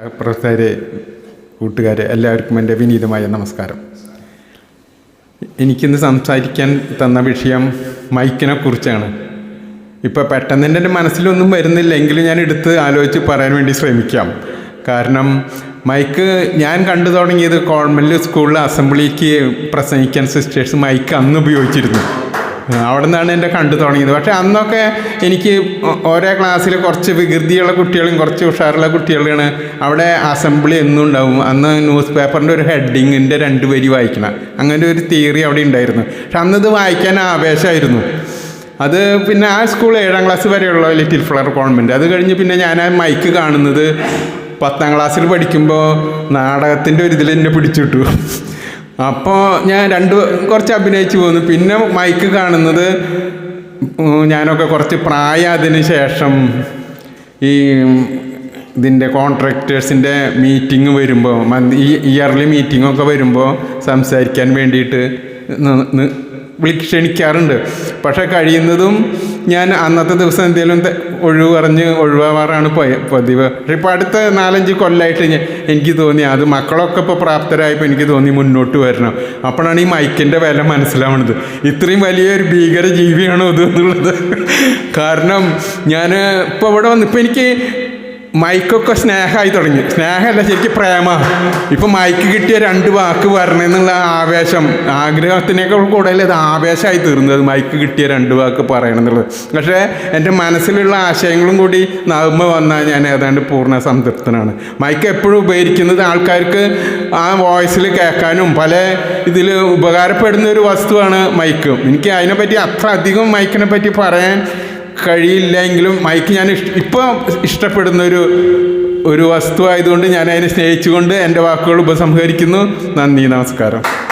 പ്രൊഫസറെ കൂട്ടുകാരെ എല്ലാവർക്കും എന്റെ വിനീതമായ നമസ്കാരം. എനിക്കിന്ന് സംസാരിക്കാൻ തന്ന വിഷയം മൈക്കിനെ കുറിച്ചാണ്. ഇപ്പോൾ പെട്ടെന്ന് എന്റെ മനസ്സിലൊന്നും വരുന്നില്ല എങ്കിലും ഞാൻ എടുത്ത് ആലോചിച്ച് പറയാൻ വേണ്ടി ശ്രമിക്കാം. കാരണം മൈക്ക് ഞാൻ കണ്ടു തുടങ്ങിയത് കോൺവെന്റ് സ്കൂളിൽ അസംബ്ലിക്ക് പ്രസംഗിക്കാൻ സിസ്റ്റേഴ്സ് മൈക്ക് അന്ന് ഉപയോഗിച്ചിരുന്നു. അവിടെ നിന്നാണ് എന്റെ കണ്ടു തുടങ്ങിയത്. പക്ഷേ അന്നൊക്കെ എനിക്ക് ഓരോ ക്ലാസ്സിൽ കുറച്ച് വികൃതിയുള്ള കുട്ടികളും കുറച്ച് ഉഷാറുള്ള കുട്ടികളാണ് അവിടെ അസംബ്ലി എന്നും ഉണ്ടാവും. അന്ന് ന്യൂസ് പേപ്പറിന്റെ ഒരു ഹെഡിങ്ങിന്റെ രണ്ട് വരി വായിക്കണം. അങ്ങനെ ഒരു തിയറി അവിടെ ഉണ്ടായിരുന്നു. പക്ഷെ അന്നത് വായിക്കാൻ ആവേശമായിരുന്നു. അത് പിന്നെ ആ സ്കൂൾ ഏഴാം ക്ലാസ് വരെയുള്ള ലിറ്റിൽ ഫ്ലവർ കോൺവെന്റ് അത് കഴിഞ്ഞ് പിന്നെ ഞാൻ ആ മൈക്ക് കാണുന്നത് പത്താം ക്ലാസ്സിൽ പഠിക്കുമ്പോൾ നാടകത്തിന്റെ ഒരു ഇതിൽ എന്നെ പിടിച്ചിട്ടു അപ്പോൾ ഞാൻ രണ്ട് കുറച്ച് അഭിനയിച്ചു പോന്നു. പിന്നെ മൈക്ക് കാണുന്നത് ഞാനൊക്കെ കുറച്ച് പ്രായതിന് ശേഷം ഈ ഇതിന്റെ കോൺട്രാക്ടേഴ്സിന്റെ മീറ്റിംഗ് വരുമ്പോൾ ഈ ഇയർലി മീറ്റിങ്ങൊക്കെ വരുമ്പോൾ സംസാരിക്കാൻ വേണ്ടിയിട്ട് വിളി ക്ഷണിക്കാറുണ്ട് പക്ഷേ കഴിയുന്നതും ഞാൻ അന്നത്തെ ദിവസം എന്തെങ്കിലും തെ- ഒഴിവ് പറഞ്ഞ് ഒഴിവാറാണ് പോയ പതിവ്. പക്ഷേ ഇപ്പോൾ അടുത്ത നാലഞ്ച് കൊല്ലമായിട്ട് എനിക്ക് തോന്നി അത് മക്കളൊക്കെ ഇപ്പോൾ പ്രാപ്തരായപ്പോൾ എനിക്ക് തോന്നി മുന്നോട്ട് വരണം. അപ്പോഴാണ് ഈ മൈക്കിന്റെ വില മനസ്സിലാവുന്നത് ഇത്രയും വലിയൊരു ഭീകര ജീവിയാണോ ഇത് എന്നുള്ളത്. കാരണം ഞാൻ ഇപ്പോൾ ഇവിടെ വന്ന് ഇപ്പോൾ എനിക്ക് മൈക്കൊക്കെ സ്നേഹമായി തുടങ്ങി. സ്നേഹമല്ല ശരിക്കും പ്രേമ. ഇപ്പം മൈക്ക് കിട്ടിയ രണ്ട് വാക്ക് വരണമെന്നുള്ള ആവേശം ആഗ്രഹത്തിനേക്കാൾ കൂടുതൽ അത് ആവേശമായി തീർന്നത് മൈക്ക് കിട്ടിയ രണ്ട് വാക്ക് പറയണമെന്നുള്ളത് പക്ഷേ എന്റെ മനസ്സിലുള്ള ആശയങ്ങളും കൂടി നവുമ്പ വന്നാൽ ഞാൻ ഏതാണ്ട് പൂർണ സംതൃപ്തനാണ്. മൈക്ക് എപ്പോഴും ഉപകരിക്കുന്നത് ആൾക്കാർക്ക് ആ വോയിസിൽ കേൾക്കാനും പല ഇതിൽ ഉപകാരപ്പെടുന്ന ഒരു വസ്തുവാണ് മൈക്ക്. എനിക്ക് അതിനെപ്പറ്റി അത്ര അധികം മൈക്കിനെ പറ്റി പറയാൻ കഴിയില്ല എങ്കിലും മൈക്ക് ഞാൻ ഇപ്പോൾ ഇഷ്ടപ്പെടുന്ന ഒരു ഒരു വസ്തു ആയതുകൊണ്ട് ഞാൻ അതിനെ സ്നേഹിച്ചുകൊണ്ട് എന്റെ വാക്കുകൾ ഉപസംഹരിക്കുന്നു. നന്ദി നമസ്കാരം.